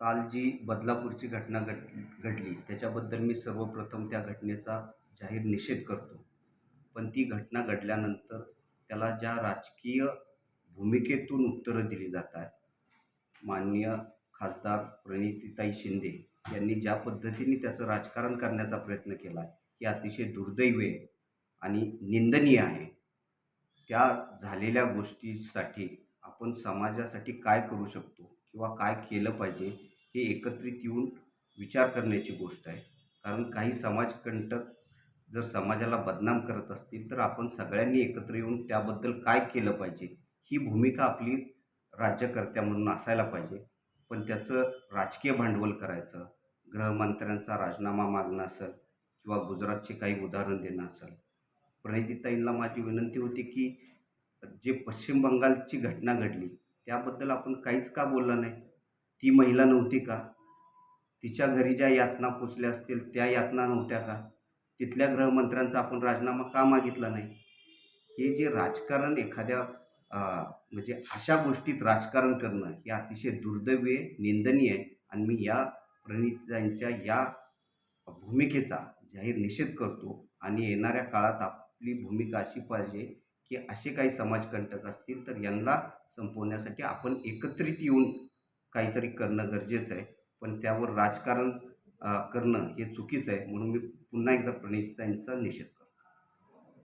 काल जी बदलापूरची घटना घड घडली त्याच्याबद्दल मी सर्वप्रथम त्या घटनेचा जाहीर निषेध करतो. पण ती घटना घडल्यानंतर त्याला ज्या राजकीय भूमिकेतून उत्तरं दिली जात आहेत माननीय खासदार प्रणितीताई शिंदे यांनी ज्या पद्धतीने त्याचं राजकारण करण्याचा प्रयत्न केला आहे हे अतिशय दुर्दैवी आहे आणि निंदनीय आहे. त्या झालेल्या गोष्टीसाठी आपण समाजासाठी काय करू शकतो किंवा काय केलं पाहिजे हे एकत्रित येऊन विचार करण्याची गोष्ट आहे. कारण काही समाजकंटक जर समाजाला बदनाम करत असतील तर आपण सगळ्यांनी एकत्र येऊन त्याबद्दल काय केलं पाहिजे? ही भूमिका आपली राज्यकर्त्या म्हणून असायला पाहिजे. पण त्याचं राजकीय भांडवल करायचं गृहमंत्र्यांचा राजीनामा मागणं असेल किंवा गुजरातचे काही उदाहरण देणं असेल. प्रणितीताईंना माझी विनंती होती की जे पश्चिम बंगालची घटना घडली त्याबद्दल आपण काहीच का बोललं नाही? ती महिला नव्हती का? तिच्या घरी ज्या यातना पोचल्या असतील त्या यातना नव्हत्या का? तिथल्या गृहमंत्र्यांचा आपण राजीनामा का मागितला नाही? हे जे राजकारण एखाद्या म्हणजे अशा गोष्टीत राजकारण करणं हे अतिशय दुर्दैवी आहे निंदनीय आहे. आणि मी या प्रणितांच्या या भूमिकेचा जाहीर निषेध करतो. आणि येणाऱ्या काळात आपली भूमिका अशी पाहिजे की असे काही समाजकंटक असतील तर यांना संपवण्यासाठी आपण एकत्रित येऊन काहीतरी करणं गरजेचं आहे. पण त्यावर राजकारण करणं हे चुकीचं आहे. म्हणून मी पुन्हा एकदा प्रणितांचा निषेध करतो.